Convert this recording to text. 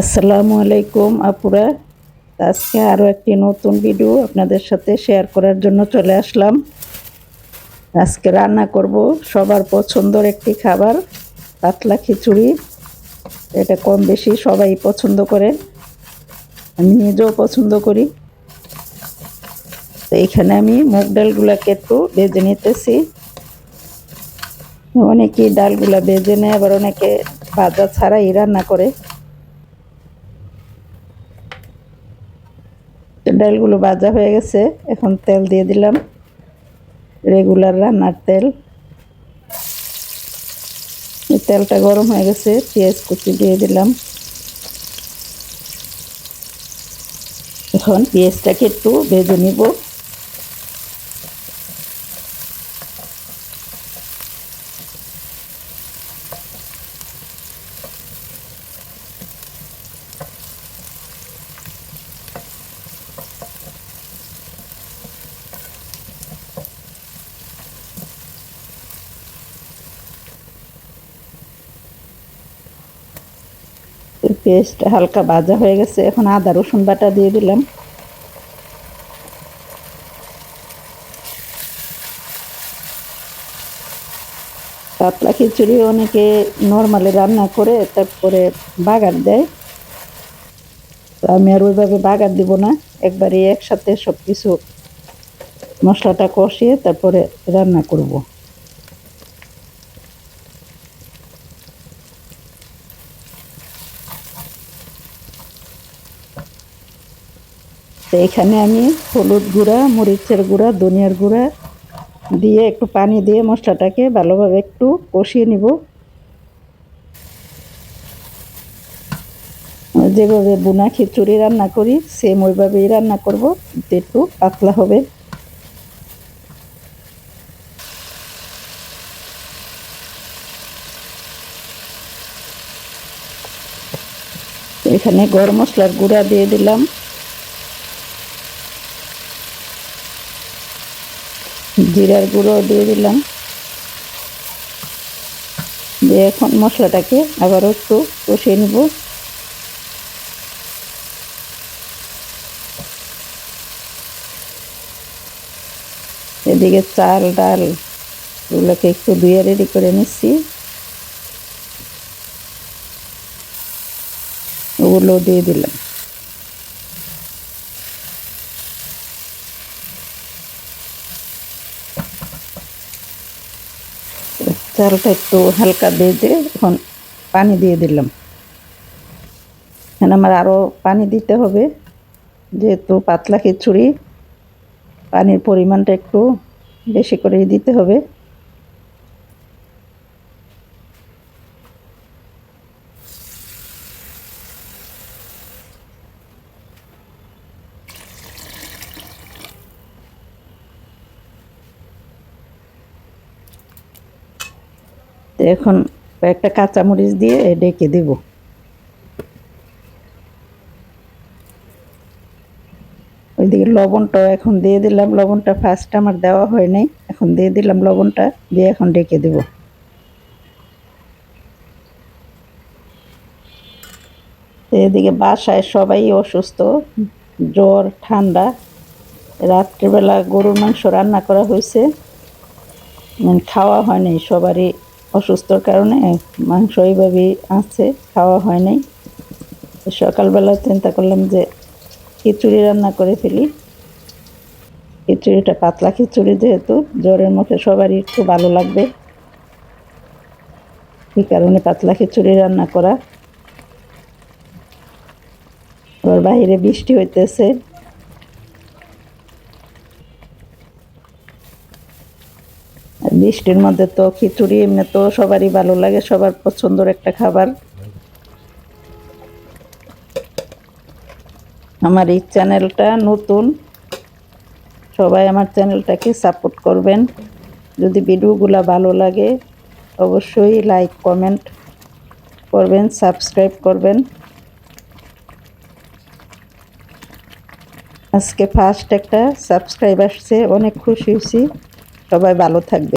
আসসালামু আলাইকুম আপুরা। আজকে আরও একটি নতুন ভিডিও আপনাদের সাথে শেয়ার করার জন্য চলে আসলাম। আজকে রান্না করব সবার পছন্দর একটি খাবার, পাতলা খিচুড়ি। এটা কম বেশি সবাই পছন্দ করে, আমি নিজেও পছন্দ করি। তো এখানে আমি মুগ ডালগুলোকে একটু বেজে নিতেছি। অনেকে ডালগুলা বেজে নেয়, আবার অনেকে ভাজা ছাড়াই রান্না করে। তো ডালগুলো ভাজা হয়ে গেছে। এখন তেল দিয়ে দিলাম। রেগুলার রান্নার তেল। তেলটা গরম হয়ে গেছে, পেঁয়াজ কুচি দিয়ে দিলাম। এখন পেঁয়াজটাকে একটু ভেজে নিব। পেস্ট হালকা ভাজা হয়ে গেছে। এখন আদা, রসুন বাটা দিয়ে দিলাম। পাতলা খিচুড়ি অনেকে নর্মালি রান্না করে, তারপরে বাগার দেয়। আমি আর ওইভাবে বাগার দিব না। একবারে একসাথে সব কিছু মশলাটা কষিয়ে তারপরে রান্না করব। তো এখানে আমি হলুদ গুঁড়া, মরিচের গুঁড়া, ধনিয়ার গুঁড়া দিয়ে একটু পানি দিয়ে মশলাটাকে ভালোভাবে একটু কষিয়ে নিব। যেভাবে বুনা খিচুড়ি রান্না করি সেম ওইভাবেই রান্না করব একটু পাতলা হবে। এখানে গরম মশলার গুঁড়া দিয়ে দিলাম। জিরার গুঁড়ো দিয়ে দিলাম। দিয়ে এখন মশলাটাকে আবারও একটু কষিয়ে নেব। এদিকে চাল, ডাল ওগুলোকে একটু ধুয়ে রেডি করে নিচ্ছি। ওগুলো দিয়ে দিলাম। চালটা একটু হালকা দিয়ে দিয়ে এখন পানি দিয়ে দিলাম। এখানে আমার আরও পানি দিতে হবে, যেহেতু পাতলা খিচুড়ি, পানির পরিমাণটা একটু বেশি করেই দিতে হবে। এখন কয়েকটা কাঁচামরিচ দিয়ে ডেকে দেব। ওইদিকে লবণটা এখন দিয়ে দিলাম। লবণটা ফার্স্ট আমার দেওয়া হয় নাই। এখন দিয়ে দিলাম লবণটা, দিয়ে এখন ডেকে দেব। এদিকে বাসায় সবাই অসুস্থ, জ্বর, ঠান্ডা। রাত্রিবেলা গরুর মাংস রান্না করা হয়েছে। খাওয়া হয়নি সবারই। অসুস্থর কারণে মাংস এইভাবেই আছে, খাওয়া হয় নাই। সকালবেলা চিন্তা করলাম যে খিচুড়ি রান্না করে ফেলি। খিচুড়িটা পাতলা খিচুড়ি যেহেতু, জ্বরের মুখে সবারই একটু ভালো লাগবে। এই কারণে পাতলা খিচুড়ি রান্না করা। আবার বাহিরে বৃষ্টি হইতেছে। বৃষ্টির মধ্যে তো খিচুড়ি, এমনি তো সবারই ভালো লাগে, সবার পছন্দের একটা খাবার। আমার এই চ্যানেলটা নতুন, সবাই আমার চ্যানেলটাকে সাপোর্ট করবেন। যদি ভিডিওগুলো ভালো লাগে, অবশ্যই লাইক, কমেন্ট করবেন, সাবস্ক্রাইব করবেন। আজকে ফার্স্ট একটা সাবস্ক্রাইব আসছে, অনেক খুশি হয়েছি। সবাই ভালো থাকবে